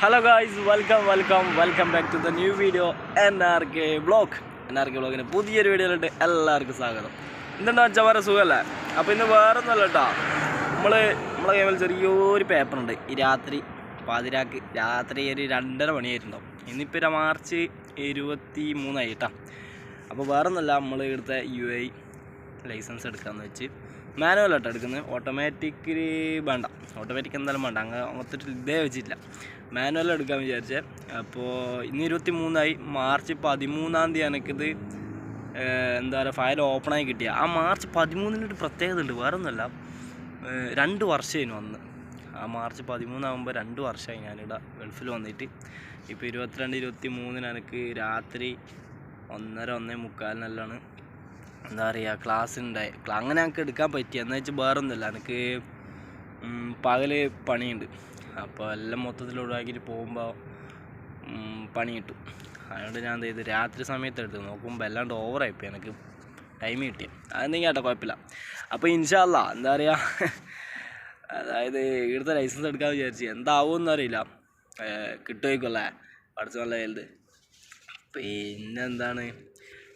Hello guys welcome welcome welcome back to the new video N R K blog N R K ബ്ലോഗിന് പുതിയൊരു വീഡിയോയിലോട്ട് എല്ലാവർക്കും സ്വാഗതം. ഇന്നെന്താ വെച്ചാൽ വേറെ സുഖമല്ലേ അപ്പോൾ ഇന്ന് വേറെ ഒന്നുമല്ല കേട്ടോ. നമ്മൾ നമ്മളെ കൈമിൽ ചെറിയൊരു പേപ്പറുണ്ട്. ഈ രാത്രി പാതിരാക്ക് രാത്രി ഒരു രണ്ടര മണിയായിട്ടുണ്ടാവും. ഇന്നിപ്പോൾ ഒരു മാർച്ച് ഇരുപത്തി മൂന്നായി കേട്ടോ. അപ്പോൾ വേറെ ഒന്നുമല്ല നമ്മൾ ഇവിടുത്തെ യു ഐ ലൈസൻസ് എടുക്കാമെന്ന് വെച്ച് മാനുവൽ ആട്ടോ എടുക്കുന്നത്. ഓട്ടോമാറ്റിക്കിൽ വേണ്ട. ഓട്ടോമാറ്റിക് എന്തായാലും വേണ്ട. അങ്ങ് അങ്ങനത്തെ ഇതേ വെച്ചിട്ടില്ല. മാനുവൽ എടുക്കാൻ വിചാരിച്ചേ. അപ്പോൾ ഇന്ന് ഇരുപത്തി മൂന്നായി മാർച്ച് പതിമൂന്നാം തീയതി എനിക്കിത് എന്താ പറയുക ഫയൽ ഓപ്പണായി കിട്ടിയ. ആ മാർച്ച് പതിമൂന്നിനൊരു പ്രത്യേകത ഉണ്ട്. വേറെ ഒന്നുമല്ല രണ്ട് വർഷമായിരുന്നു അന്ന്. ആ മാർച്ച് പതിമൂന്നാകുമ്പോൾ രണ്ട് വർഷമായി ഞാനിവിടെ ഗൾഫിൽ വന്നിട്ട്. ഇപ്പോൾ ഇരുപത്തിരണ്ട് ഇരുപത്തി മൂന്നിന് എനിക്ക് രാത്രി ഒന്നര ഒന്നേ മുക്കാലിനെല്ലാണ് എന്താ പറയുക ക്ലാസ് ഉണ്ടായി അങ്ങനെ എനിക്ക് എടുക്കാൻ പറ്റി എന്ന് വെച്ചാൽ വേറെ ഒന്നുമില്ല എനിക്ക് പകൽ പണിയുണ്ട്. അപ്പോൾ എല്ലാം മൊത്തത്തിൽ ഒഴിവാക്കിയിട്ട് പോകുമ്പോൾ പണി കിട്ടും. അതുകൊണ്ട് ഞാൻ എന്ത് ചെയ്തു? രാത്രി സമയത്ത് എടുത്തു. നോക്കുമ്പോൾ എല്ലാണ്ട് ഓവറായിപ്പോയി എനിക്ക് ടൈം കിട്ടി. അതെന്തെങ്കിലും കേട്ടോ കുഴപ്പമില്ല അപ്പോൾ ഇൻഷാല്ല എന്താ പറയുക അതായത് ഇവിടുത്തെ ലൈസൻസ് എടുക്കാൻ വിചാരിച്ചു എന്താവുമെന്ന് അറിയില്ല. കിട്ടുമായിക്കോളേ പഠിച്ചു നല്ല വലുത്. പിന്നെന്താണ്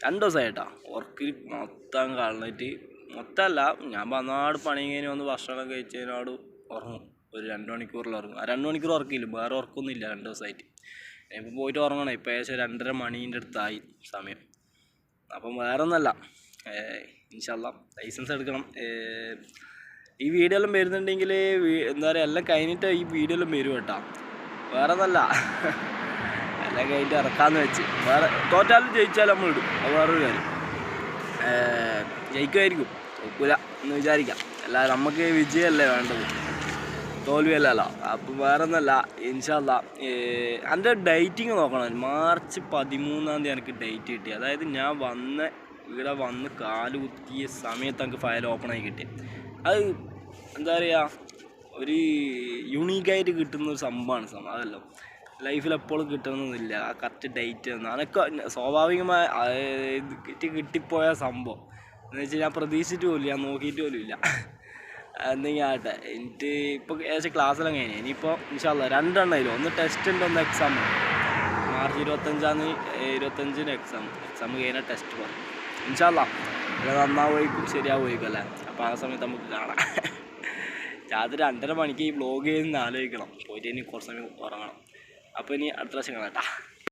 രണ്ട് ദിവസമായിട്ടാ ഉറക്കിൽ മൊത്തം കളഞ്ഞിട്ട് മൊത്തമല്ല ഞാൻ വന്നാട് പണി കഴിഞ്ഞ് വന്ന് ഭക്ഷണം കഴിച്ചതിനോട് ഉറങ്ങും. ഒരു രണ്ട് മണിക്കൂറിൽ ഉറങ്ങും. ആ രണ്ട് മണിക്കൂർ ഉറക്കില്ല വേറെ ഉറക്കൊന്നുമില്ല രണ്ട് ദിവസമായിട്ട് ഇപ്പം പോയിട്ട് ഉറങ്ങണം ഇപ്പം ഏകദേശം രണ്ടര മണീന്റെ അടുത്തായി സമയം. അപ്പം വേറെ ഒന്നല്ല ഇൻഷല്ല ലൈസൻസ് എടുക്കണം. ഈ വീഡിയോ എല്ലാം വരുന്നുണ്ടെങ്കിൽ എന്താ പറയുക എല്ലാം കഴിഞ്ഞിട്ട് ഈ വീഡിയോ എല്ലാം വരും കേട്ടോ. വേറെ ഒന്നല്ല എല്ലാം കഴിഞ്ഞിട്ട് ഇറക്കാമെന്ന് വെച്ച്. വേറെ തോറ്റാലും ജയിച്ചാലും നമ്മൾ ഇടും. അത് വേറൊരു കാര്യം. ജയിക്കുമായിരിക്കും. തോക്കൂല എന്ന് വിചാരിക്കാം. അല്ല നമുക്ക് വിജയമല്ലേ വേണ്ടത്? തോൽവിയല്ലല്ലോ. അപ്പം വേറെ ഒന്നല്ല ഇൻഷല്ല എന്റെ ഡേറ്റിങ് നോക്കണം. മാർച്ച് പതിമൂന്നാം തീയതി എനിക്ക് ഡേറ്റ് കിട്ടി. അതായത് ഞാൻ വന്ന് ഇവിടെ വന്ന് കാൽ കുത്തിയ സമയത്ത് എനിക്ക് ഫയൽ ഓപ്പൺ ആയി കിട്ടി. അത് എന്താ പറയുക ഒരു യുണീക്കായിട്ട് കിട്ടുന്ന ഒരു സംഭവമാണ്. സംഭവം അതല്ലോ ലൈഫിൽ എപ്പോഴും കിട്ടണമെന്നില്ല ആ കറക്റ്റ് ഡേറ്റ് എന്ന്. അതൊക്കെ സ്വാഭാവികമായ കിട്ടി കിട്ടിപ്പോയ സംഭവം. എന്ന് വെച്ചാൽ ഞാൻ പ്രതീക്ഷിച്ചിട്ട് പോലും ഞാൻ നോക്കിയിട്ട് പോലും ഇല്ല. എന്തെങ്കിലും ആകട്ടെ. എനിക്ക് ഇപ്പോൾ ഏകദേശം ക്ലാസ്സെല്ലാം കഴിഞ്ഞു. ഇനിയിപ്പോൾ ഇൻഷാല്ല രണ്ടെണ്ണമായാലും ഒന്ന് ടെസ്റ്റ് ഉണ്ട് ഒന്ന് എക്സാം മാർച്ച് ഇരുപത്തഞ്ചാം തീയതി ഇരുപത്തഞ്ചിന് എക്സാം എക്സാം കഴിഞ്ഞാൽ ടെസ്റ്റ് പറയും ഇൻഷാല്ല ഇവിടെ നന്നാവുമായിരിക്കും ശരിയാവുമായിരിക്കും അല്ലേ? അപ്പോൾ ആ സമയത്ത് നമുക്ക് കാണാം. രാത്രി രണ്ടര മണിക്ക് ഈ ബ്ലോഗ് ചെയ്യുന്ന ആലോചിക്കണം. പോയിട്ട് ഇനി കുറച്ച് സമയം ഉറങ്ങണം. അപ്പോൾ ഇനി അടുത്ത പ്രാവശ്യം കാണാം കേട്ടോ